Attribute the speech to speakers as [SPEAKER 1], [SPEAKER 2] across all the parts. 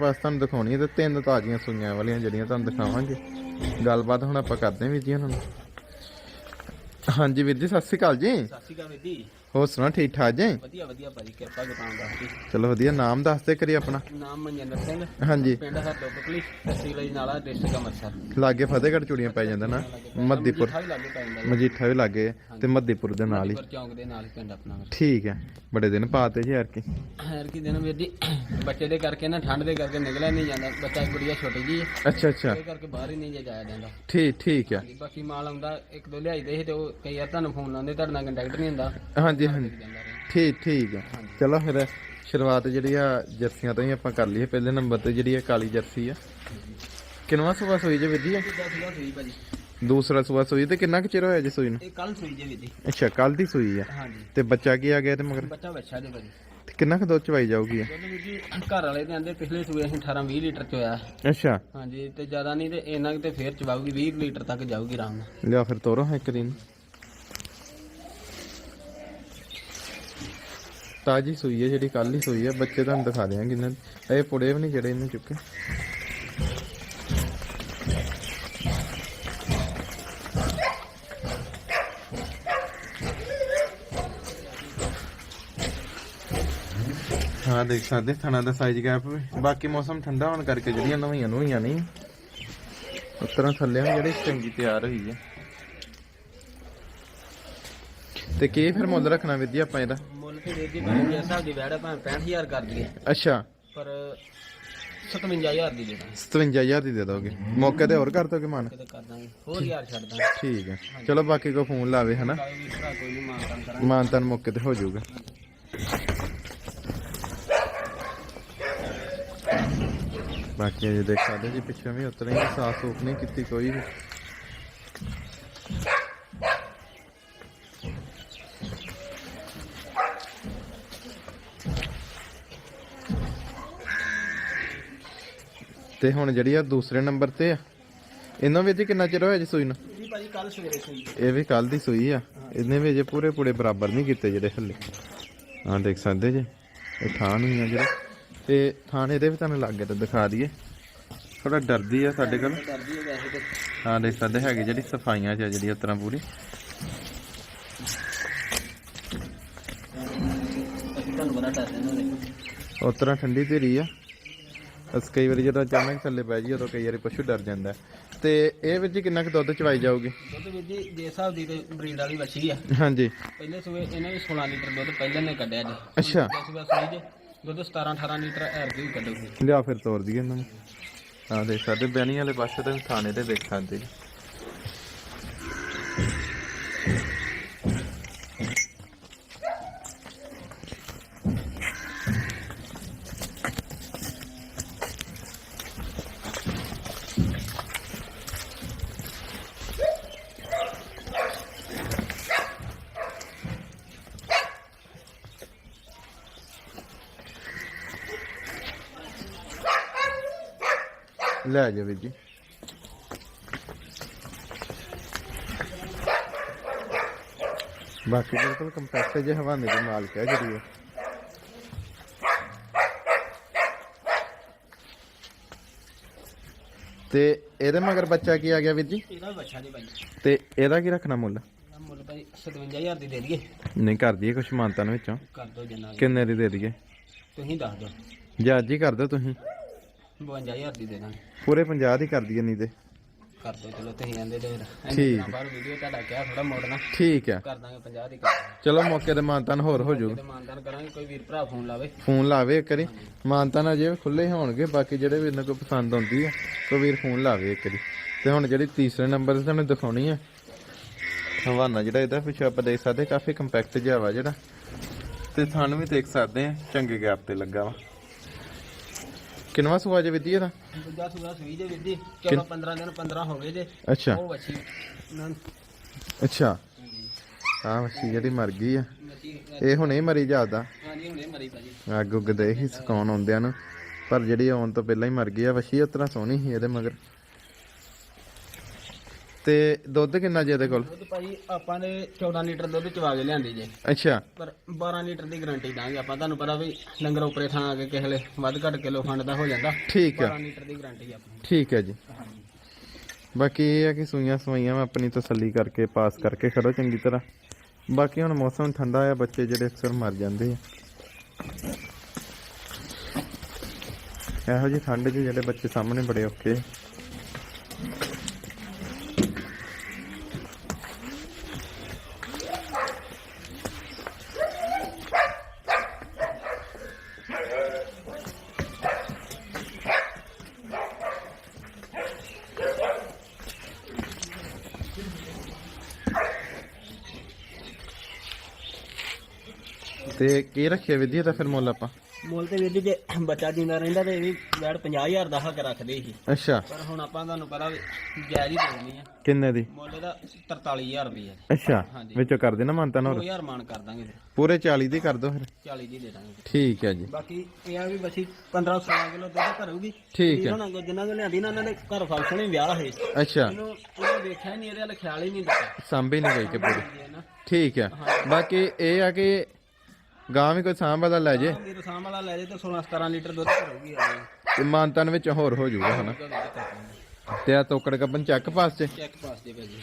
[SPEAKER 1] ਬਸ ਤੁਹਾਨੂੰ ਦਿਖਾਉਣੀ ਹੈ ਤੇ ਤਿੰਨ ਤਾਜ਼ੀਆਂ ਸੂਈਆਂ ਵਾਲੀਆਂ ਜਿਹੜੀਆਂ ਤੁਹਾਨੂੰ ਦਿਖਾਵਾਂਗੇ। ਗੱਲਬਾਤ ਹੁਣ ਆਪਾਂ ਕਰਦੇ ਹਾਂ ਵੀਰ ਜੀ ਉਹਨਾਂ ਨੂੰ ਹਾਂਜੀ ਵੀਰ ਜੀ, ਸਤਿ ਸ਼੍ਰੀ ਅਕਾਲ ਜੀ।
[SPEAKER 2] ਸਤਿ ਸ਼੍ਰੀ ਅਕਾਲ ਵੀਰ
[SPEAKER 1] ਹੋਰ ਸੁਣਾ ਠੀਕ ਠਾਕ ਜੀ?
[SPEAKER 2] ਵਧੀਆ ਵਧੀਆ ਭਾਜੀ ਕਿਰਪਾ ਦੁਕਾਨ ਦਾ
[SPEAKER 1] ਚਲੋ ਵਧੀਆ ਨਾਮ ਦੱਸ ਦੇ ਕਰੀ ਆਪਣਾ।
[SPEAKER 2] ਨਾਮ ਮਨਜਿੰਦਰ ਸਿੰਘ।
[SPEAKER 1] ਹਾਂਜੀ।
[SPEAKER 2] ਪਿੰਡ ਹਰਦੋਪਲੀ ਤਹਿਸੀਲ ਅਜਨਾਲਾ ਡਿਸਟ੍ਰਿਕਟ ਅੰਮ੍ਰਿਤਸਰ।
[SPEAKER 1] ਲਾਗੇ ਫਤਿਹਗੜ੍ਹ ਚੂੜੀਆਂ ਪੈ ਜਾਂਦਾ ਨਾ ਮੱਦੀਪੁਰ ਮਜੀਠਾ ਵੀ ਲਾਗੇ ਤੇ ਮੱਦੀਪੁਰ ਦੇ ਨਾਲ ਹੀ।
[SPEAKER 2] ਚੌਂਕ ਦੇ ਨਾਲ ਪਿੰਡ ਆਪਣਾ।
[SPEAKER 1] ਠੀਕ ਹੈ ਬੜੇ ਦਿਨ ਪਾਤੇ ਜੀ ਯਾਰ ਕੀ
[SPEAKER 2] ਹਰ ਕੀ ਦਿਨ ਵੀਰ ਜੀ ਬੱਚੇ ਦੇ ਕਰਕੇ ਨਾ ਠੰਡ ਦੇ ਕਰਕੇ ਨਿਕਲਿਆ ਨਹੀਂ ਜਾਂਦਾ। ਬੱਚਾ ਗੁੜੀਆ ਛੋਟੀ ਜੀ
[SPEAKER 1] ਅੱਛਾ ਅੱਛਾ।
[SPEAKER 2] ਉਹਦੇ ਕਰਕੇ ਬਾਹਰ ਹੀ ਨਹੀਂ ਜਾਇਆ ਜਾਂਦਾ।
[SPEAKER 1] ਠੀਕ ਠੀਕ ਹੈ।
[SPEAKER 2] ਬਾਕੀ ਮਾਲ ਆਉਂਦਾ ਇੱਕ ਦੋ ਲਿਆਈਦੇ ਸੀ ਤੇ ਉਹ ਕਈ ਵਾਰ ਤੁਹਾਨੂੰ ਫੋਨ ਲਾਉਂਦੇ ਤੁਹਾਡੇ ਨਾਲ ਕੰਟੈਕਟ ਨਹੀਂ ਹੁੰਦਾ।
[SPEAKER 1] ਹਾਂਜੀ ਹਾਂਜੀ
[SPEAKER 2] ਰਹੇ।
[SPEAKER 1] ਠੀਕ ਠੀਕ ਹੈ ਚਲੋ ਫਿਰ ਸ਼ੁਰੂਆਤ ਜਿਹੜੀ ਆ ਜਰਸੀਆਂ ਤੋਂ ਹੀ ਆਪਾਂ ਕਰ ਲਈਏ। ਪਹਿਲੇ ਨੰਬਰ ਤੇ ਜਿਹੜੀ ਆ ਕਾਲੀ ਜਰਸੀ ਆ। ਕਿੰਨਵਾ ਸੁਬਾ ਸੋਈ ਜੇ ਵਿਧੀ ਆ? ਦੂਸਰਾ ਸੁਬਾ ਸੂਈ ਤੇ ਕਿੰਨਾ ਕੁ ਚਿਰ ਹੋਇਆ ਜੇ ਸੂਈ ਨੂੰ?
[SPEAKER 2] ਇਹ ਕੱਲ ਸੂਈ ਜੇ ਜੀ
[SPEAKER 1] ਅੱਛਾ ਕੱਲ ਦੀ ਸੂਈ ਆ।
[SPEAKER 2] ਹਾਂਜੀ।
[SPEAKER 1] ਤੇ ਬੱਚਾ ਕੀ ਆ ਗਿਆ ਤੇ ਮਗਰ?
[SPEAKER 2] ਬੱਚਾ ਬੱਚਾ ਦੇ ਭਾਜੀ।
[SPEAKER 1] ਤੇ ਕਿੰਨਾ ਕੁ ਦੁੱਧ ਚਵਾਈ ਜਾਊਗੀ
[SPEAKER 2] ਜੀ ਘਰ ਵਾਲੇ ਦੇ ਆਂਦੇ ਪਿਛਲੇ ਸੂਏ ਅਸੀਂ 18 20 ਲੀਟਰ ਚ ਹੋਇਆ
[SPEAKER 1] ਅੱਛਾ।
[SPEAKER 2] ਹਾਂਜੀ ਤੇ ਜ਼ਿਆਦਾ ਨਹੀਂ ਤੇ ਕੁ ਤੇ ਫੇਰ ਚਵਾਉਗੀ 20 ਲੀਟਰ ਤੱਕ ਜਾਊਗੀ ਆਰਾਮ ਨਾਲ।
[SPEAKER 1] ਲਿਆ ਫਿਰ ਤੋਰੋ ਇੱਕ ਦਿਨ। ਤਾਜੀ ਸੂਈ ਹੈ, ਜਿਹੜੀ ਕੱਲ ਹੀ ਸੂਈ ਹੈ। ਬੱਚੇ ਤੁਹਾਨੂੰ ਦਿਖਾ ਦਿਆਂਗੇ ਇਹਨਾਂ ਇਹ ਪੁੜੇ ਵੀ ਨਹੀਂ ਜਿਹੜੇ ਇਹਨੂੰ ਚੁੱਕੇ। ਹਾਂ, ਦੇਖ ਸਕਦੇ ਥਣਾ ਦਾ ਸਾਈਜ਼ ਗੈਪ ਬਾਕੀ ਮੌਸਮ ਠੰਡਾ ਹੋਣ ਕਰਕੇ ਜਿਹੜੀਆਂ ਨਵੀਆਂ ਨਵੀਆਂ ਨਹੀਂ। ਉਸ ਤਰ੍ਹਾਂ ਥੱਲੇ ਜਿਹੜੀ ਚੰਗੀ ਤਿਆਰ ਹੋਈ ਹੈ। ਤੇ ਕੀ ਫਿਰ ਮੁੱਲ ਰੱਖਣਾ ਵਿਧੀ ਆਪਾਂ ਇਹਦਾ?
[SPEAKER 2] ਮੁੱਲ ਤੇ ਵੀਰ ਜੀ ਭਾਵੇਂ ਜਿਸ ਹਿਸਾਬ ਦੀ ਵੈੜ ਭਾਵੇਂ 65000 ਕਰ ਦਈਏ।
[SPEAKER 1] ਅੱਛਾ।
[SPEAKER 2] ਪਰ 57000 ਦੀ ਦੇ ਦਾਂਗੇ।
[SPEAKER 1] 57000 ਦੀ ਦੇ ਦੋਗੇ। ਮੌਕੇ ਤੇ ਹੋਰ ਕਰ ਦੋਗੇ ਮਨ?
[SPEAKER 2] ਕਿਤੇ ਕਰ ਦਾਂਗੇ। ਹੋਰ ਯਾਰ ਛੱਡ ਦਾਂਗੇ।
[SPEAKER 1] ਠੀਕ ਹੈ ਚਲੋ ਬਾਕੀ ਕੋ ਫੋਨ ਲਾਵੇ ਹਨਾ?
[SPEAKER 2] ਕਾਲੇ ਵੀ ਭਰਾ ਕੋਈ ਨਹੀਂ ਮਾਨਤਾਨ ਕਰਾਂਗੇ।
[SPEAKER 1] ਮਾਨਤਨ ਮੌਕੇ ਤੇ ਹੋ ਜਾਊਗਾ। ਬਾਕੀ ਅਜੇ ਦੇਖ ਸਕਦੇ ਜੀ ਪਿੱਛੇ ਵੀ ਉਤਰੇ ਸਾਫ਼ ਸੂਫ ਨਹੀਂ ਕੀਤੀ ਕੋਈ ਵੀ। ਤੇ ਹੁਣ ਜਿਹੜੀ ਆ ਦੂਸਰੇ ਨੰਬਰ ਤੇ ਆ। ਇਹਨਾਂ ਵਿੱਚ ਕਿੰਨਾ ਚਿਰ ਹੋਇਆ ਜੀ ਸੂਈ ਨੂੰ?
[SPEAKER 2] ਜੀ ਭਾਜੀ ਕੱਲ ਸਵੇਰੇ ਸੂਈ
[SPEAKER 1] ਇਹ ਵੀ ਕੱਲ ਦੀ ਸੂਈ ਆ। ਇਹਨੇ ਵੀ ਜੇ ਪੂਰੇ ਪੂਰੇ ਬਰਾਬਰ ਨਹੀਂ ਕੀਤੇ ਜਿਹੜੇ ਹੱਲੇ। ਆਹ ਦੇਖ ਸਕਦੇ ਜੇ ਇਹ ਥਾਣ ਹੀ ਆ ਜਿਹੜੇ। ਤੇ ਥਾਣ ਇਹਦੇ ਵੀ ਤੁਹਾਨੂੰ ਲੱਗੇ ਤੇ ਦਿਖਾ ਦਈਏ। ਥੋੜਾ ਡਰਦੀ ਆ ਸਾਡੇ ਕੋਲ।
[SPEAKER 2] ਕਰਦੀ ਹੈ ਵੈਸੇ ਤੇ।
[SPEAKER 1] ਹਾਂ ਦੇਖ ਸਕਦੇ ਹੈਗੇ ਜਿਹੜੀ ਸਫਾਈਆਂ ਚ ਆ ਜਿਹੜੀ ਉਸ ਤਰ੍ਹਾਂ ਪੂਰੀ
[SPEAKER 2] ਤੁਹਾਨੂੰ
[SPEAKER 1] ਉਸ ਤਰ੍ਹਾਂ ਠੰਡੀ ਧੀਰੀ ਆ। ਅਸ ਕਈ ਵਾਰੀ ਜਦੋਂ ਅਚਾਨਕ ਥੱਲੇ ਪੈ ਜੀ ਉਦੋਂ ਕਈ ਵਾਰੀ ਪਸ਼ੂ ਡਰ ਜਾਂਦਾ ਹੈ। ਤੇ ਇਹ ਵਿੱਚ ਜੀ ਕਿੰਨਾ ਕੁ ਦੁੱਧ ਚਵਾਈ ਜਾਊਗੀ?
[SPEAKER 2] ਦੁੱਧ ਵੀਰ ਜੀ ਜੇ ਹਿਸਾਬ ਦੀ ਤੇ ਬਰੀਡ ਵਾਲੀ ਵੱਛੀ ਆ।
[SPEAKER 1] ਹਾਂਜੀ।
[SPEAKER 2] ਪਹਿਲੇ ਸੂਏ ਇਹਨੇ ਵੀ 16 ਲੀਟਰ ਦੁੱਧ ਪਹਿਲੇ ਨੇ ਕੱਢਿਆ ਜੀ।
[SPEAKER 1] ਅੱਛਾ।
[SPEAKER 2] ਦਸ ਸੂਆ ਸੂਈ ਜੇ ਦੁੱਧ 17 18 ਲੀਟਰ ਐਰ ਦੀ ਕੱਢੂਗੀ।
[SPEAKER 1] ਲਿਆ ਫਿਰ ਤੋਰ ਦਈਏ ਇਹਨਾਂ ਨੂੰ। ਹਾਂ ਦੇਖ ਸਕਦੇ ਬਿਆਨੀ ਵਾਲੇ ਪਾਸੇ ਤੇ ਥਾਣੇ ਤੇ ਦੇਖ ਲੈ ਜਾ ਵੀਰ ਜੀ। ਬਾਕੀ ਬਿਲਕੁਲ ਕੰਪੈਕਟ ਜੇ ਹਵਾਨੇ ਦੀ ਮਾਲਕ ਹੈ ਜਿਹੜੀ ਉਹ। ਤੇ ਇਹਦੇ ਮਗਰ ਬੱਚਾ ਕੀ ਆ ਗਿਆ ਵੀਰ ਜੀ?
[SPEAKER 2] ਇਹਦਾ ਵੱਛਾ ਜੀ ਭਾਈ।
[SPEAKER 1] ਤੇ ਇਹਦਾ ਕੀ ਰੱਖਣਾ ਮੁੱਲ?
[SPEAKER 2] ਇਹਦਾ ਮੁੱਲ ਭਾਈ 57000 ਦੀ ਦੇ ਦਈਏ।
[SPEAKER 1] ਨਹੀਂ ਕਰ ਦਈਏ ਕੁਛ ਮਾਨਤਾਂ ਵਿੱਚੋਂ।
[SPEAKER 2] ਕਰ ਦੋ ਜਿੰਨਾ ਵੀ।
[SPEAKER 1] ਕਿੰਨੇ ਦੀ ਦੇ ਦਈਏ?
[SPEAKER 2] ਤੁਸੀਂ ਦੱਸ ਦਿਓ।
[SPEAKER 1] ਜਾਂ ਅੱਜ ਹੀ ਕਰ ਦਿਓ ਤੁਸੀਂ।
[SPEAKER 2] 52000 ਦੀ ਦੇ ਦਾਂਗੇ
[SPEAKER 1] ਪੂਰੇ 50 ਦੀ ਕਰ ਦਈਏ ਨਹੀਂ ਤੇ।
[SPEAKER 2] ਕਰ ਦੋ ਚਲੋ ਤੁਸੀਂ ਕਹਿੰਦੇ ਤੇ ਫਿਰ।
[SPEAKER 1] ਠੀਕ।
[SPEAKER 2] ਇੰਨਾ ਬਾਹਰ ਵੀਡੀਓ ਤੁਹਾਡਾ ਕਿਹਾ ਥੋੜਾ ਮੋੜਨਾ।
[SPEAKER 1] ਠੀਕ ਆ।
[SPEAKER 2] ਕਰ ਦਾਂਗੇ 50 ਦੀ ਕਰ ਦਾਂਗੇ।
[SPEAKER 1] ਚਲੋ ਮੌਕੇ ਤੇ ਮਾਨਤਾਨ ਹੋਰ ਹੋ
[SPEAKER 2] ਤੇ ਕਰਾਂਗੇ ਕੋਈ ਵੀਰ ਭਰਾ ਫੋਨ ਲਾਵੇ।
[SPEAKER 1] ਫੋਨ ਲਾਵੇ ਇੱਕ ਵਾਰੀ। ਮਾਨਤਾਨ ਅਜੇ ਖੁੱਲੇ ਹੋਣਗੇ ਬਾਕੀ ਜਿਹੜੇ ਵੀ ਇਹਨਾਂ ਕੋਲ ਪਸੰਦ ਆਉਂਦੀ ਆ ਕੋਈ ਵੀਰ ਫੋਨ ਲਾਵੇ ਇੱਕ ਵਾਰੀ। ਤੇ ਹੁਣ ਜਿਹੜੀ ਤੀਸਰੇ ਨੰਬਰ ਤੇ ਤੁਹਾਨੂੰ ਦਿਖਾਉਣੀ ਆ ਹਵਾਨਾ ਜਿਹੜਾ ਇਹਦਾ ਪਿੱਛੇ ਆਪਾਂ ਦੇਖ ਸਕਦੇ ਕਾਫੀ ਕੰਪੈਕਟ ਜਿਹਾ ਵਾ ਜਿਹੜਾ। ਤੇ ਤੁਹਾਨੂੰ ਵੀ ਦੇਖ ਸਕਦੇ ਆ ਚੰਗੇ ਗੈਪ ਤੇ ਲੱਗਾ ਵਾ। ਕਿੰਨਵਾ ਸੁਆ ਜੇ ਵਿਧੀ ਇਹਦਾ?
[SPEAKER 2] ਦੂਜਾ ਸੂਆ ਸੂਈ ਦੇ ਜੀ 14 15 ਦਿਨ 15 ਹੋ ਗਏ ਜੇ
[SPEAKER 1] ਅੱਛਾ।
[SPEAKER 2] ਉਹ ਵੱਛੀ।
[SPEAKER 1] ਅੱਛਾ। ਆ ਮੱਛੀ ਜਿਹੜੀ ਮਰ ਗਈ ਆ। ਇਹ ਹੁਣੇ ਮਰੀ ਜਾਂਦਾ
[SPEAKER 2] ਹਾਂਜੀ ਹੁਣੇ ਮਰੀ ਭਾਜੀ।
[SPEAKER 1] ਅੱਗ ਉੱਗ ਦੇ ਹੀ ਸਕਾਉਣ ਆਉਂਦਿਆਂ ਨੂੰ। ਪਰ ਜਿਹੜੀ ਆਉਣ ਤੋਂ ਪਹਿਲਾਂ ਹੀ ਮਰ ਗਈ ਆ ਵਸ਼ੀ ਉਤਰਾ ਸੋਹਣੀ ਸੀ ਇਹਦੇ ਮਗਰ। ਤੇ ਦੁੱਧ ਕਿੰਨਾ ਜੀ ਇਹਦੇ ਕੋਲ?
[SPEAKER 2] ਦੁੱਧ ਭਾਈ ਆਪਾਂ ਨੇ 14 ਲੀਟਰ ਦੁੱਧ ਚਵਾ ਕੇ ਲਿਆਂਦੀ ਜੇ।
[SPEAKER 1] ਅੱਛਾ।
[SPEAKER 2] ਪਰ 12 ਲੀਟਰ ਦੀ ਗਾਰੰਟੀ ਦਾਂਗੇ ਆਪਾਂ। ਤੁਹਾਨੂੰ ਪਤਾ ਵੀ ਲੰਗਰ ਉਪਰੇ ਥਾਂ ਆ ਕੇ ਕਿਸੇ ਵੇਲੇ ਵੱਧ ਘੱਟ ਕਿਲੋ ਖੰਡ ਦਾ ਹੋ ਜਾਂਦਾ।
[SPEAKER 1] ਠੀਕ ਆ।
[SPEAKER 2] 12 ਲੀਟਰ ਦੀ ਗਾਰੰਟੀ ਆਪਣੀ।
[SPEAKER 1] ਠੀਕ ਹੈ ਜੀ। ਬਾਕੀ ਇਹ ਆ ਕਿ ਸੂਈਆਂ ਸਵਾਈਆਂ ਮੈਂ ਆਪਣੀ ਤਸੱਲੀ ਕਰਕੇ ਪਾਸ ਕਰਕੇ ਖੜੋ ਚੰਗੀ ਤਰ੍ਹਾਂ। ਬਾਕੀ ਹੁਣ ਮੌਸਮ ਠੰਡਾ ਆ ਬੱਚੇ ਜਿਹੜੇ ਅਕਸਰ ਮਰ ਜਾਂਦੇ ਆ। ਇਹੋ ਜਿਹੀ ਠੰਡ 'ਚ ਜਿਹੜੇ ਬੱਚੇ ਸਾਹਮਣੇ ਬੜੇ ਔਖੇ ਆ। ਤੇ ਕੀ ਰੱਖਿਆ ਵਿਧੀ ਤਾਂ ਫਿਰ ਮੁੱਲ ਆਪਾਂ।
[SPEAKER 2] ਮੁੱਲ ਤੇ ਵੀਰ ਜੇ ਬੱਚਾ ਜਿੰਦਾ ਰਹਿੰਦਾ ਤੇ ਇਹ ਵੀ ਵੈੜ 50000 ਦਾ ਹੱਕ ਰੱਖਦੇ ਸੀ।
[SPEAKER 1] ਅੱਛਾ।
[SPEAKER 2] ਪਰ ਹੁਣ ਆਪਾਂ ਤੁਹਾਨੂੰ ਪਤਾ ਵੀ ਜਾਇਜ਼ ਹੀ ਦੇਣੀ ਆ
[SPEAKER 1] ਕਿੰਨੇ ਦੀ?
[SPEAKER 2] ਮੁੱਲ ਦਾ 43000 ਰੁਪਏ
[SPEAKER 1] ਅੱਛਾ।
[SPEAKER 2] ਹਾਂਜੀ।
[SPEAKER 1] ਵਿੱਚੋਂ ਕਰ ਦੇਣਾ ਮਾਨਤਾ ਹੋਰ?
[SPEAKER 2] 2000 ਮਾਨ ਕਰ ਦਾਂਗੇ ਫਿਰ।
[SPEAKER 1] ਪੂਰੇ 40 ਦੀ ਕਰ ਦੋ ਫਿਰ।
[SPEAKER 2] 40 ਦੀ ਦੇ ਦਾਂਗੇ
[SPEAKER 1] ਠੀਕ ਹੈ ਜੀ।
[SPEAKER 2] ਬਾਕੀ ਇਹ ਆ ਵੀ ਬੱਚੀ 15 16 ਕਿਲੋ ਦੁੱਧ ਭਰੂਗੀ।
[SPEAKER 1] ਠੀਕ ਹੈ।
[SPEAKER 2] ਹੁਣ ਜਿਨ੍ਹਾਂ ਕੋਲ ਲਿਆਂਦੀ ਨਾ ਉਹਨਾਂ ਦੇ ਘਰ ਫੰਕਸ਼ਨ ਹੀ ਵਿਆਹ ਹੋਏ।
[SPEAKER 1] ਅੱਛਾ।
[SPEAKER 2] ਇਹਨੂੰ ਦੇਖਿਆ ਹੀ ਨਹੀਂ ਇਹਦੇ ਵੱਲ ਖਿਆਲ ਹੀ ਨਹੀਂ ਦਿੱਤਾ।
[SPEAKER 1] ਸਾਂਭੀ ਨਹੀਂ ਗਈ ਕਿ ਪੂਰੀ।
[SPEAKER 2] ਨਾ।
[SPEAKER 1] ਠੀਕ ਹੈ। ਬਾਕੀ ਇਹ ਆ ਕਿ ਗਾਂ ਵੀ ਕੋਈ ਸਾਂਭ ਵਾਲਾ ਲੈ ਜੇ।
[SPEAKER 2] ਮੇਰੇ ਸਾਹਮ ਵਾਲਾ ਲੈ ਜੇ ਤਾਂ 16 17 ਲੀਟਰ ਦੁੱਧ ਭਰੂਗੀ ਆ
[SPEAKER 1] ਤੇ ਮਾਨਤਨ ਵਿੱਚ ਹੋਰ ਹੋ ਜਾਊਗਾ ਹਨਾ? ਤੇ ਆ ਤੋਕੜ ਕੱਪਨ ਚੱਕ ਪਾਸ ਚ।
[SPEAKER 2] ਚੈੱਕ ਪਾਸ ਦੇ ਭਾਜੀ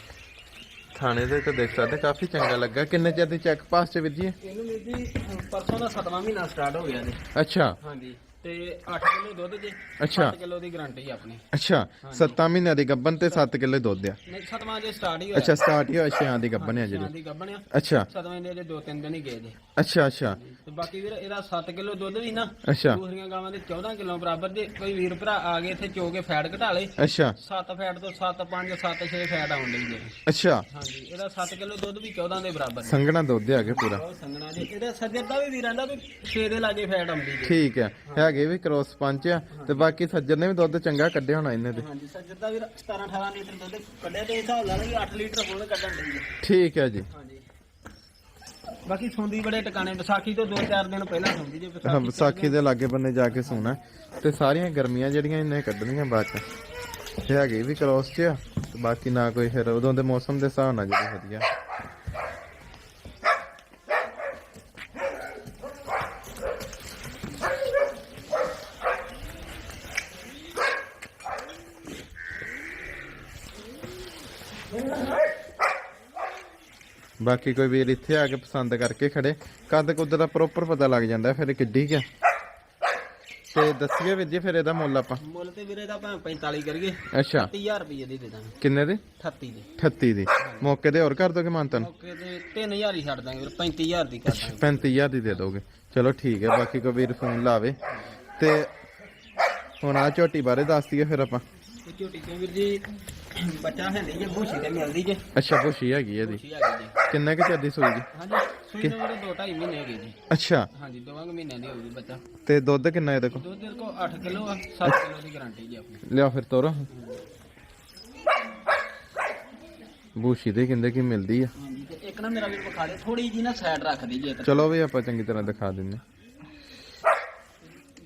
[SPEAKER 1] ਥਾਣੇ ਦੇ ਤੇ ਦੇਖ ਸਕਦੇ ਕਾਫੀ ਚੰਗਾ ਲੱਗਾ। ਕਿੰਨੇ ਚਿਰ ਦੀ ਚੱਕ ਪਾਸ
[SPEAKER 2] ਇਹਨੂੰ ਵੀਰ ਜੀ ਪਰਸੋਂ ਦਾ 7ਵਾਂ ਮਹੀਨਾ ਸਟਾਰਟ ਹੋ ਗਿਆ ਜੀ।
[SPEAKER 1] ਅੱਛਾ।
[SPEAKER 2] ਹਾਂਜੀ। ਤੇ 8 ਕਿਲੋ ਦੁੱਧ ਜੇ।
[SPEAKER 1] ਅੱਛਾ।
[SPEAKER 2] 7 ਕਿਲੋ ਦੀ ਗਾਰੰਟੀ ਆਪਣੀ।
[SPEAKER 1] ਅੱਛਾ 7 ਮਹੀਨਿਆਂ ਦੀ ਗੱਬਨ ਤੇ 7 ਕਿੱਲੇ ਦੁੱਧ ਆ।
[SPEAKER 2] ਨਹੀਂ 7ਵਾਂ ਜੇ ਸਟਾਰਟ ਹੀ ਹੋਇਆ।
[SPEAKER 1] ਅੱਛਾ ਸਟਾਰਟ ਹੀ ਹੋਇਆ ਛਿਆਂ ਦੀ ਗੱਬਨ ਆ
[SPEAKER 2] ਛਿਆਂ
[SPEAKER 1] ਜਿਹੜੀ।
[SPEAKER 2] ਦੀ ਗੱਭਣ ਆ।
[SPEAKER 1] ਅੱਛਾ।
[SPEAKER 2] 7ਵੇਂ ਦੇ ਜੇ 2-3 ਦਿਨ ਹੀ ਗਏ ਜੇ।
[SPEAKER 1] ਅੱਛਾ ਅੱਛਾ।
[SPEAKER 2] ਤੇ ਬਾਕੀ ਵੀਰ ਇਹਦਾ 7 ਕਿਲੋ ਦੁੱਧ ਵੀ ਨਾ
[SPEAKER 1] ਅੱਛਾ।
[SPEAKER 2] ਦੂਸਰੀਆਂ ਗਾਵਾਂ ਦੇ 14 ਕਿਲੋ ਬਰਾਬਰ ਜੇ। ਕੋਈ ਵੀਰ ਭਰਾ ਆ ਗਏ ਇੱਥੇ ਚੋ ਕੇ ਫੈਟ ਘਟਾ ਲੇ।
[SPEAKER 1] ਅੱਛਾ।
[SPEAKER 2] 7 ਫੈਟ ਤੋਂ 7 5 7 6 ਫੈਟ ਆਉਣ ਲਈ ਜੇ।
[SPEAKER 1] ਅੱਛਾ।
[SPEAKER 2] ਹਾਂਜੀ ਇਹਦਾ 7 ਕਿਲੋ ਦੁੱਧ ਵੀ 14 ਦੇ ਬਰਾਬਰ ਨੇ
[SPEAKER 1] ਸੰਘਣਾ ਦੁੱਧ ਆ ਕੇ ਪੂਰਾ।
[SPEAKER 2] ਬਹੁਤ ਸੰਗਣਾ ਜੀ। ਇਹਦਾ ਸੱਜਰ ਦਾ ਵੀ ਵੀਰ ਆਂਦਾ ਵੀ 6 ਦੇ ਲਾਗੇ ਫੈਟ ਆਉਂਦੀ ਜੇ।
[SPEAKER 1] ਠੀਕ ਹੈ। ਹੈਗੇ ਵੀ ਕ੍ਰੋਸ ਪੰਚ ਆ ਤੇ ਬਾਕੀ ਸੱਜਰ ਨੇ ਵੀ ਦੁੱਧ ਚੰਗਾ ਕੱਢਿਆ ਹੋਣਾ ਇਹਨਾਂ ਦੇ
[SPEAKER 2] ਹਾਂਜੀ ਸੱਜਰ ਦਾ ਵੀਰ 17 18 ਲੀਟਰ ਦੁੱਧ ਕੱਢਿਆ ਤੇ ਹਿਸਾਬ ਲਾ ਲਓ 8 ਲੀਟਰ ਹੁਣ ਕੱਢਣ ਡਈ ਹੈ
[SPEAKER 1] ਠੀਕ ਹੈ ਜੀ।
[SPEAKER 2] ਹਾਂਜੀ। ਬਾਕੀ ਸੁੰਦੀ ਬੜੇ ਟਿਕਾਣੇ ਵਿਸਾਖੀ ਤੋਂ 2-4 ਦਿਨ ਪਹਿਲਾਂ ਸੁੰਦੀ ਜੇ
[SPEAKER 1] ਹਾਂ,
[SPEAKER 2] ਵਿਸਾਖੀ
[SPEAKER 1] ਵਿਸਾਖੀ ਦੇ ਲਾਗੇ ਬੰਨੇ ਜਾ ਕੇ ਸੋਣਾ। ਤੇ ਸਾਰੀਆਂ ਗਰਮੀਆਂ ਜਿਹੜੀਆਂ ਇਹਨੇ ਕੱਢਣੀਆਂ ਬਾਅਦ ਚ। ਤੇ ਹੈਗੇ ਵੀ ਕ੍ਰੋਸ ਚ ਆ ਤੇ ਬਾਕੀ ਨਾ ਕੋਈ ਫਿਰ ਉਦੋਂ ਦੇ ਮੌਸਮ ਦੇ ਹਿਸਾਬ ਨਾਲ ਜਿਹੜੀ ਵਧੀਆ ਬਾਕੀ ਕੋਈ ਵੀਰ ਇੱਥੇ ਆ ਕੇ ਪਸੰਦ ਕਰਕੇ ਖੜੇ। ਕੱਦ ਕੁੱਦ ਦਾ ਪ੍ਰੋਪਰ ਪਤਾ ਲੱਗ ਜਾਂਦਾ ਫਿਰ ਕਿੱਡੀ ਕੁ ਤੇ ਦੱਸੀਏ ਵੀਰ ਜੀ ਫਿਰ ਇਹਦਾ ਮੁੱਲ ਆਪਾਂ।
[SPEAKER 2] ਮੁੱਲ ਤੇ ਵੀਰੇ ਦਾ ਭਾਵੇਂ 45 ਕਰੀਏ।
[SPEAKER 1] ਅੱਛਾ।
[SPEAKER 2] 30000 ਰੁਪਏ ਦੀ ਦੇ ਦਾਂਗੇ।
[SPEAKER 1] ਕਿੰਨੇ ਦੀ?
[SPEAKER 2] 38 ਦੀ।
[SPEAKER 1] 38 ਦੀ। ਮੌਕੇ ਤੇ ਹੋਰ ਕਰ ਦੋਗੇ ਮਾਨਤਨ?
[SPEAKER 2] ਓਕੇ ਤੇ 3000 ਹੀ ਛੱਡ ਦਾਂਗੇ ਵੀਰ 35000 ਦੀ ਕਰ ਦਾਂਗੇ।
[SPEAKER 1] 35000 ਦੀ ਦੇ ਦੋਗੇ। ਚਲੋ ਠੀਕ ਹੈ ਬਾਕੀ ਕੋਈ ਵੀਰ ਫੋਨ ਲਾਵੇ। ਤੇ ਹੁਣ ਆ ਝੋਟੀ ਬਾਰੇ ਦੱਸ ਦਈਏ ਫਿਰ ਆਪਾਂ।
[SPEAKER 2] ਝੋਟੀ ਤੋਂ ਵੀਰ ਜੀ? ਬੱਚਾ ਹੈ ਨਹੀਂ ਜੇ ਭੂਸੀ ਤੇ ਮਿਲਦੀ ਜੇ।
[SPEAKER 1] ਅੱਛਾ ਖੁਸ਼ੀ ਹੈਗੀ ਇਹਦੀ।
[SPEAKER 2] ਜੀ।
[SPEAKER 1] ਕਿੰਨੇ ਕੁ ਚਿਰ ਦੀ ਸੂਈ ਜੀ?
[SPEAKER 2] ਹਾਂਜੀ ਸੂਈ ਨੂੰ ਵੀਰੇ 2.5 ਮਹੀਨੇ ਹੈਗੇ ਜੀ।
[SPEAKER 1] ਅੱਛਾ।
[SPEAKER 2] ਹਾਂਜੀ ਦੋਵਾਂ ਕੁ ਮਹੀਨਿਆਂ ਦੀ ਹੋਊਗੀ ਬੱਚਾ।
[SPEAKER 1] ਤੇ ਦੁੱਧ ਕਿੰਨਾ ਇਹਦੇ ਕੋਲ?
[SPEAKER 2] ਦੁੱਧ ਦੇ ਕੋ 8 ਕਿਲੋ ਆ 7 ਕਿਲੋ ਦੀ ਗਾਰੰਟੀ ਜੀ ਆਪਣੀ।
[SPEAKER 1] ਲਿਆ ਫਿਰ ਤੋਰੋ। ਬੂਸ਼ੀ ਦੇ ਕਹਿੰਦੇ ਕਿ ਮਿਲਦੀ ਆ।
[SPEAKER 2] ਹਾਂਜੀ ਤੇ ਇੱਕ ਨਾ ਮੇਰਾ ਵੀਰ ਵਿਖਾ ਦੇ ਥੋੜੀ ਜੀ ਨਾ ਸਾਈਡ ਰੱਖ ਦੀ ਜੇ
[SPEAKER 1] ਚਲੋ ਵੀ ਆਪਾਂ ਚੰਗੀ ਤਰ੍ਹਾਂ ਦਿਖਾ ਦਿੰਨੇ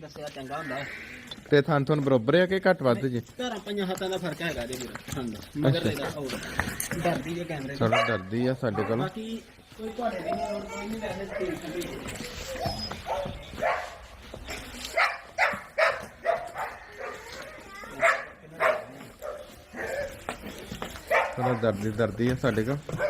[SPEAKER 2] ਦੱਸਿਆ ਚੰਗਾ ਹੁੰਦਾ। ਹੈ।
[SPEAKER 1] ਤੇ ਥਾਂ ਤੁਹਾਨੂੰ ਬਰੋਬਰ ਆ ਕਿ ਘੱਟ ਵੱਧ ਜੀ?
[SPEAKER 2] ਧਾਰਾਂ ਪੰਜਾਂ ਹੱਥਾਂ ਦਾ ਫ਼ਰਕ ਹੈਗਾ ਜੇ ਵੀਰ ਠੰਡ ਮਗਰ ਇਹਦਾ ਹੋਰ। ਡਰਦੀ ਜੇ ਕੈਮਰੇ ਤੋਂ।
[SPEAKER 1] ਡਰਦੀ ਆ ਸਾਡੇ ਕੋਲ।
[SPEAKER 2] ਬਾਕੀ ਕੋਈ ਤੁਹਾਡੇ ਦੀ ਨਹੀਂ ਕੋਈ ਨਹੀਂ ਵੈਸੇ ਠੀਕ
[SPEAKER 1] ਥੋੜਾ ਡਰਦੀ ਡਰਦੀ ਆ ਸਾਡੇ ਕੋਲ।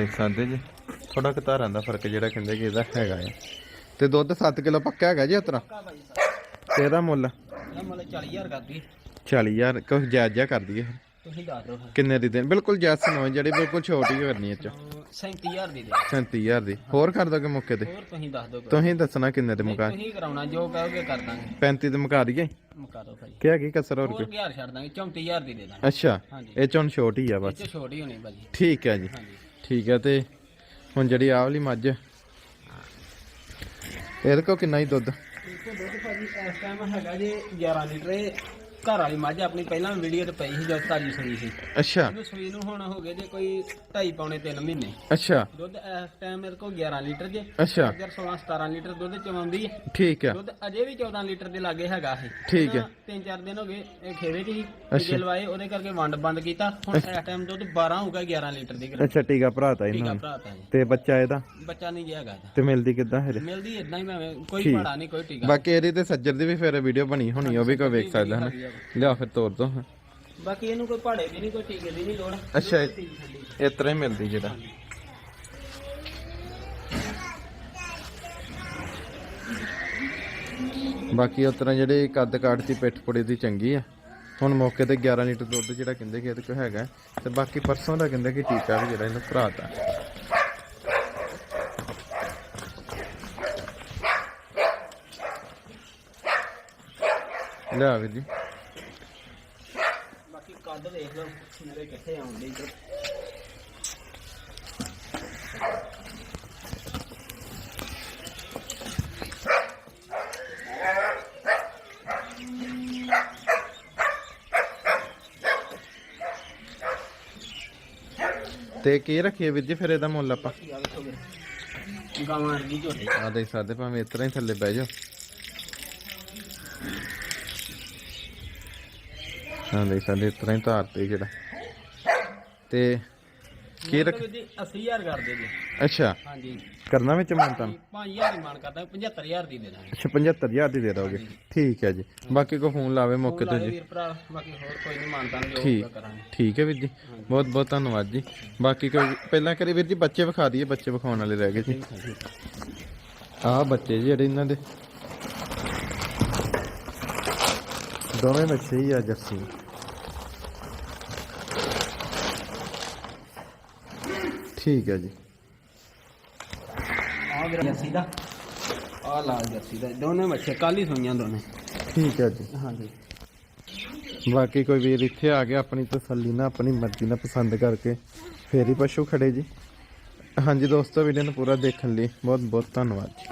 [SPEAKER 1] ਦੇਖ ਸਕਦੇ ਜੀ। ਥੋੜਾ ਘਤਾਰਾਂ ਦਾ ਫ਼ਰਕ ਜਿਹੜਾ ਕਹਿੰਦੇ ਕਿ ਇਹਦਾ ਹੈਗਾ ਆ। ਤੇ ਦੁੱਧ 7 ਕਿਲੋ ਪੱਕਾ ਹੈਗਾ ਜੀ ਉਤਰਾ? ਤੇ ਇਹਦਾ ਮੁੱਲ?
[SPEAKER 2] ਇਹ ਮੁੱਲ 40000 ਕਰਦੀ
[SPEAKER 1] 40000 ਕੁਝ ਜਾਇਜ਼ ਜਿਹਾ ਕਰ ਦਈਏ।
[SPEAKER 2] ਤੁਸੀਂ ਦੱਸ ਦਿਓ।
[SPEAKER 1] ਕਿੰਨੇ ਦੀ ਦੇਣ? ਬਿਲਕੁਲ ਜੈਸ ਨੋ ਜਿਹੜੀ ਬਿਲਕੁਲ ਛੋਟੀ ਕਰਨੀ ਇਹ ਚ।
[SPEAKER 2] ਅਹ 37000 ਦੀ ਦੇ
[SPEAKER 1] 37000 ਦੀ। ਹੋਰ ਕਰ ਦੋਗੇ ਮੌਕੇ ਤੇ?
[SPEAKER 2] ਹੋਰ ਤੁਸੀਂ ਦੱਸ ਦਿਓ।
[SPEAKER 1] ਤੁਸੀਂ ਦੱਸਣਾ ਕਿੰਨੇ ਦੇ ਮੁਕਾ
[SPEAKER 2] ਤੁਸੀਂ ਕਰਾਉਣਾ ਜੋ ਕਹੋਗੇ ਕਰ ਦਾਂਗੇ।
[SPEAKER 1] 35 ਦੇ ਮੁਕਾ ਦਈਏ?
[SPEAKER 2] ਮੁਕਾ ਦਿਓ ਭਾਈ
[SPEAKER 1] ਕੀ ਹੈਗੀ ਕਸਰ ਹੋਰ ਕੋਈ?
[SPEAKER 2] 1000 ਛੱਡ ਦਾਂਗੇ 34000 ਦੀ ਦੇ ਦਾਂਗੇ।
[SPEAKER 1] ਅੱਛਾ ਇਹ ਚੋਂ ਛੋਟੀ ਆ
[SPEAKER 2] ਇਹ
[SPEAKER 1] ਬਸ
[SPEAKER 2] ਚ ਛੋਟੀ ਹੋਣੀ ਭਾਜੀ।
[SPEAKER 1] ਠੀਕ ਹੈ ਜੀ।
[SPEAKER 2] ਹਾਂਜੀ।
[SPEAKER 1] ਠੀਕ ਹੈ ਤੇ ਹੁਣ ਜਿਹੜੀ ਆਹ ਵਾਲੀ ਮੱਝ, ਇਹਦੇ ਕੋ ਕਿੰਨਾ ਹੀ ਦੁੱਧ?
[SPEAKER 2] ਦੇਖੋ ਦੁੱਧ ਭਾਜੀ, ਇਸ ਟਾਈਮ ਹੈਗਾ ਜੇ 11 ਲੀਟਰ। ਘਰ ਵਾਲੀ ਮੱਝ ਆਪਣੀ ਪਹਿਲਾਂ ਵੀਡੀਓ ਤੇ ਪਈ ਸੀ ਜਦ ਤਾਜੀ ਸੂਈ ਸੀ।
[SPEAKER 1] ਅੱਛਾ।
[SPEAKER 2] ਇਹਨੂੰ ਸੂਈ ਨੂੰ ਹੁਣ ਹੋ ਗਏ ਜੇ ਕੋਈ 2.5 ਪੌਣੇ 3 ਮਹੀਨੇ।
[SPEAKER 1] ਅੱਛਾ।
[SPEAKER 2] ਦੁੱਧ ਇਸ ਟਾਈਮ ਮੇਰੇ ਕੋਲ 11 ਲੀਟਰ ਜੇ।
[SPEAKER 1] ਅੱਛਾ।
[SPEAKER 2] ਅਗਰ 16 17 ਲੀਟਰ ਦੁੱਧ ਚਵਾਉਂਦੀ ਹੈ
[SPEAKER 1] ਠੀਕ ਆ।
[SPEAKER 2] ਦੁੱਧ ਅਜੇ ਵੀ 14 ਲੀਟਰ ਦੇ ਲਾਗੇ ਹੈਗਾ ਇਹ।
[SPEAKER 1] ਠੀਕ ਹੈ।
[SPEAKER 2] ਤਿੰਨ ਚਾਰ ਦਿਨ ਹੋ ਗਏ ਇਹ ਖੇਵੇ ਚ ਹੀ
[SPEAKER 1] ਅੱਛਾ।
[SPEAKER 2] ਟੀਕੇ ਲਵਾਏ ਉਹਦੇ ਕਰਕੇ ਵੰਡ ਬੰਦ ਕੀਤਾ। ਹੁਣ ਇਸ ਟਾਈਮ ਦੁੱਧ 12 ਹੋਊਗਾ 11 ਲੀਟਰ ਦੀ ਗਰੰਟੀ
[SPEAKER 1] ਅੱਛਾ ਟੀਕਾ ਭਰਾਤਾ ਇਹਨਾਂ ਨੇ।
[SPEAKER 2] ਭਰਾ ਤਾਂ ਜੀ।
[SPEAKER 1] ਤੇ ਬੱਚਾ ਇਹਦਾ?
[SPEAKER 2] ਬੱਚਾ ਨਹੀਂ ਗਿਆ ਹੈਗਾ ਇਹਦਾ।
[SPEAKER 1] ਤੇ ਮਿਲਦੀ ਕਿੱਦਾਂ ਫਿਰ
[SPEAKER 2] ਮਿਲਦੀ ਇਦਾਂ ਹੀ ਭਾਵੇਂ ਕੋਈ
[SPEAKER 1] ਠੀਕ।
[SPEAKER 2] ਨਹੀਂ ਕੋਈ ਟੀਕਾ
[SPEAKER 1] ਬਾਕੀ ਇਹਦੀ ਤੇ ਸੱਜਰ ਦੀ ਵੀ ਫਿਰ ਵੀਡੀਓ ਬਣੀ ਹੋਣੀ ਉਹ ਵੀ ਕੋਈ ਵੇਖ ਸਕਦਾ ਹੈ ਲਿਆ ਫਿਰ ਤੋਰ ਦੋ।
[SPEAKER 2] ਬਾਕੀ ਇਹਨੂੰ ਕੋਈ ਭਾੜੇ ਦੀ ਨਹੀਂ ਕੋਈ ਟੀਕੇ ਦੀ ਨਹੀਂ ਲੋੜ।
[SPEAKER 1] ਅੱਛਾ। ਇਸ ਤਰ੍ਹਾਂ ਹੀ ਮਿਲਦੀ ਜਿਹੜਾ। ਬਾਕੀ ਉਸ ਤਰ੍ਹਾਂ ਜਿਹੜੇ ਕੱਦ ਕਾਠ ਦੀ ਪਿੱਠ ਪੁੜੀ ਦੀ ਚੰਗੀ ਆ। ਹੁਣ ਮੌਕੇ ਤੇ 11 ਲੀਟਰ ਦੁੱਧ ਜਿਹੜਾ ਕਹਿੰਦੇ ਕਿ ਇਹਦੇ ਕੋਲ ਹੈਗਾ। ਤੇ ਬਾਕੀ ਪਰਸੋਂ ਦਾ ਕਹਿੰਦੇ ਕਿ ਟੀਕਾ ਵੀ ਜਿਹੜਾ ਇਹਨੂੰ ਭਰਾਤਾ ਲਿਆ ਵੀਰ ਜੀ।
[SPEAKER 2] ਕੱਦ ਦੇਖ ਲਓ ਮੇਰੇ ਕਿੱਥੇ ਆਉਂਦੇ ਇੱਧਰ।
[SPEAKER 1] ਤੇ ਕੀ ਰੱਖੀਏ ਵੀਰ ਜੀ ਫਿਰ ਇਹਦਾ ਮੁੱਲ ਆਪਾਂ।
[SPEAKER 2] ਗਾਵਾਂ ਵਰਗੀ ਝੋਟੀ।
[SPEAKER 1] ਆ ਦੇਖ ਸਕਦੇ ਭਾਵੇਂ ਇਸ ਤਰ੍ਹਾਂ ਹੀ ਥੱਲੇ ਬਹਿ ਜਾਓ। ਹਾਂ ਦੇਖ ਸਕਦੇ ਇਸ ਤਰ੍ਹਾਂ ਹੀ ਧਾਰ ਤੇ ਜਿਹੜਾ। ਤੇ ਕੀ ਰੱਖ
[SPEAKER 2] ਮਤਲਬ ਜੀ 80000 ਕਰ ਦੇ ਜੀ।
[SPEAKER 1] ਅੱਛਾ।
[SPEAKER 2] ਹਾਂਜੀ।
[SPEAKER 1] ਕਰਨਾ ਵਿੱਚ ਮਾਨਤਾ
[SPEAKER 2] 5000 ਦੀ ਮਾਨ ਕਰਦਾ 75000 ਦੀ ਦੇ ਦਾਂਗੇ।
[SPEAKER 1] ਅੱਛਾ 75000 ਦੀ ਦੇ ਦੋਗੇ। ਠੀਕ ਹੈ ਜੀ। ਬਾਕੀ ਕੋ ਫੋਨ ਲਾਵੇ ਮੌਕੇ ਤੇ ਜੀ।
[SPEAKER 2] ਵੀਰ ਭਰਾ ਬਾਕੀ ਹੋਰ ਕੋਈ ਨਹੀਂ ਮਾਨਤਾ ਜੋ
[SPEAKER 1] ਠੀਕ।
[SPEAKER 2] ਹੋਊਗਾ ਕਰਾਂਗੇ।
[SPEAKER 1] ਠੀਕ ਹੈ ਵੀਰ ਜੀ। ਬਹੁਤ ਬਹੁਤ ਧੰਨਵਾਦ ਜੀ। ਬਾਕੀ ਕੋਈ ਪਹਿਲਾਂ ਕਰੀ ਵੀਰ ਜੀ ਬੱਚੇ ਵਿਖਾ ਦਈਏ ਬੱਚੇ ਵਿਖਾਉਣ ਵਾਲੇ ਰਹਿ ਗਏ ਜੀ। ਆਹ ਬੱਚੇ ਜੀ ਜਿਹੜੇ ਇਹਨਾਂ ਦੇ। ਦੋਵੇਂ ਬੱਚੇ ਹੀ ਆ ਜੱਸੀ ਠੀਕ ਹੈ ਜੀ।
[SPEAKER 2] ਆ ਵੀਰ ਜੱਸੀ ਦਾ। ਆ ਲਾਲ ਜੱਸੀ ਦਾ। ਦੋਨੇ ਬੱਚੇ ਕੱਲ ਹੀ ਸੋਈਆਂ ਦੋਨੇ।
[SPEAKER 1] ਠੀਕ ਹੈ ਜੀ।
[SPEAKER 2] ਹਾਂਜੀ।
[SPEAKER 1] ਬਾਕੀ ਕੋਈ ਵੀਰ ਇੱਥੇ ਆ ਗਿਆ ਆਪਣੀ ਤਸੱਲੀ ਨਾਲ ਆਪਣੀ ਮਰਜ਼ੀ ਨਾਲ ਪਸੰਦ ਕਰਕੇ ਫੇਰ ਹੀ ਪਸ਼ੂ ਖੜੇ ਜੀ। ਹਾਂਜੀ ਦੋਸਤੋ ਵੀਡੀਓ ਨੂੰ ਪੂਰਾ ਦੇਖਣ ਲਈ ਬਹੁਤ ਬਹੁਤ ਧੰਨਵਾਦ ਜੀ।